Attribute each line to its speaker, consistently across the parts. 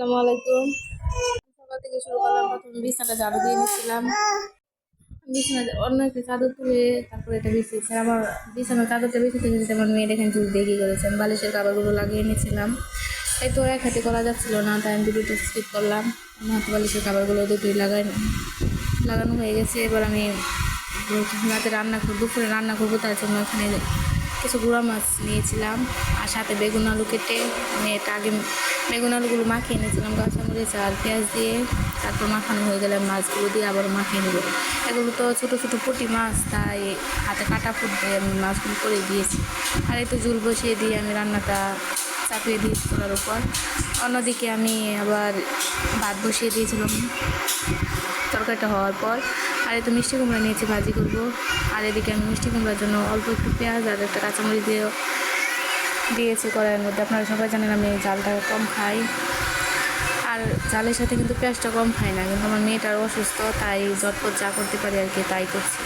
Speaker 1: আসসালামু আলাইকুম। সকাল থেকে শুরু করলাম, প্রথমে বিছানাটা ঝাড়ু দিয়ে নিচ্ছিলাম। বিছানা অন্য একটা চাদর তুলে তারপরে এটা বিছিয়েছি আমার বিছানার চাদরটা বিছিয়ে দিতে আমার মেয়ে দেখেন চুল দিয়ে কী করেছেন বালিশের কাবারগুলো লাগিয়ে নিয়েছিলাম এই তো এক হাতে করা যাচ্ছিল না, তাই আমি দুটো স্কিপ করলাম। আমার বালিশের কাবারগুলো দুটোই লাগাই লাগানো হয়ে গেছে। এবার আমি রাতে রান্না করব, দুপুরে রান্না করব, তার জন্য এখানে কিছু গুঁড়া মাছ নিয়েছিলাম আর সাথে বেগুন আলু কেটে আমি এটা আগে বেগুন আলুগুলো মাখিয়ে নিয়েছিলাম কাঁচামরিচ আর পেঁয়াজ দিয়ে। তারপর মাখানো হয়ে গেলে মাছগুলো দিয়ে আবার মাখিয়ে নেব। এগুলো তো ছোটো ছোটো পুঁটি মাছ, তাই হাতে কাটা ফুট দিয়ে আমি মাছগুলো করে দিয়েছি। আর তো ঝুল বসিয়ে দিয়ে আমি রান্নাটা চাপিয়ে দিয়েছি চুলার উপর। অন্যদিকে আমি আবার ভাত বসিয়ে দিয়েছিলাম। তরকারিটা হওয়ার পর আর এই তো মিষ্টি কুমড়া নিয়েছি, ভাজি করব। আর এদিকে আমি মিষ্টি কুমড়ার জন্য অল্প একটু পেঁয়াজ আর একটা কাঁচামরিচ দিয়ে দিয়েছি কড়াইয়ের মধ্যে। আপনারা সবাই জানেন আমি জালটা কম খাই। আর জালের সাথে কিন্তু পেঁয়াজটা কম খাই না, কিন্তু আমার মেয়েটার অসুস্থ, তাই ঝটপট যা করতে পারি আর কি তাই করছি।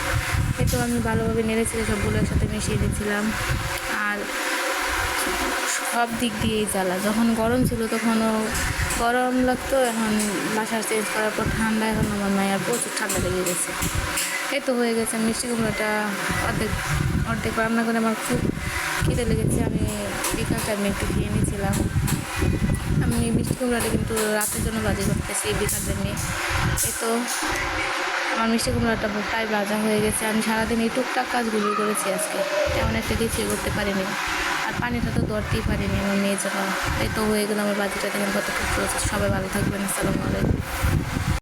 Speaker 1: এই তো আমি ভালোভাবে নেড়ে ছেড়ে সবগুলো একসাথে মিশিয়ে দিচ্ছিলাম আর সব দিক দিয়েই জ্বালা। যখন গরম ছিল তখনও গরম লাগতো, এখন বাসা চেঞ্জ করার পর ঠান্ডা, এখন আমার মায়ের প্রচুর ঠান্ডা লেগে গেছে। এই তো হয়ে গেছে, মিষ্টি কুমড়োটা অর্ধেক অর্ধেক রান্না করে আমার খুব খিদে লেগেছে। আমি বিকাল টাইমে একটু খেয়ে নিয়েছিলাম। আমি মিষ্টি কুমড়াটা কিন্তু রাতের জন্য বাজি করতেছি বিকাল টাইমে এই তো, আমার মিষ্টি কুমড়াটা প্রায় ভাজা হয়ে গেছে। আমি সারাদিন এই টুকটাক কাজগুলো করেছি আজকে। তেমন একটা কিছুই করতে পারিনি। আর পানিটা তো ধরতেই পারিনি আমার নিয়ে যাওয়া তাই তো হয়ে গেলো আমার বাজিটা। দেখেন কত সবাই ভালো থাকবেন। আসসালামু আলাইকুম।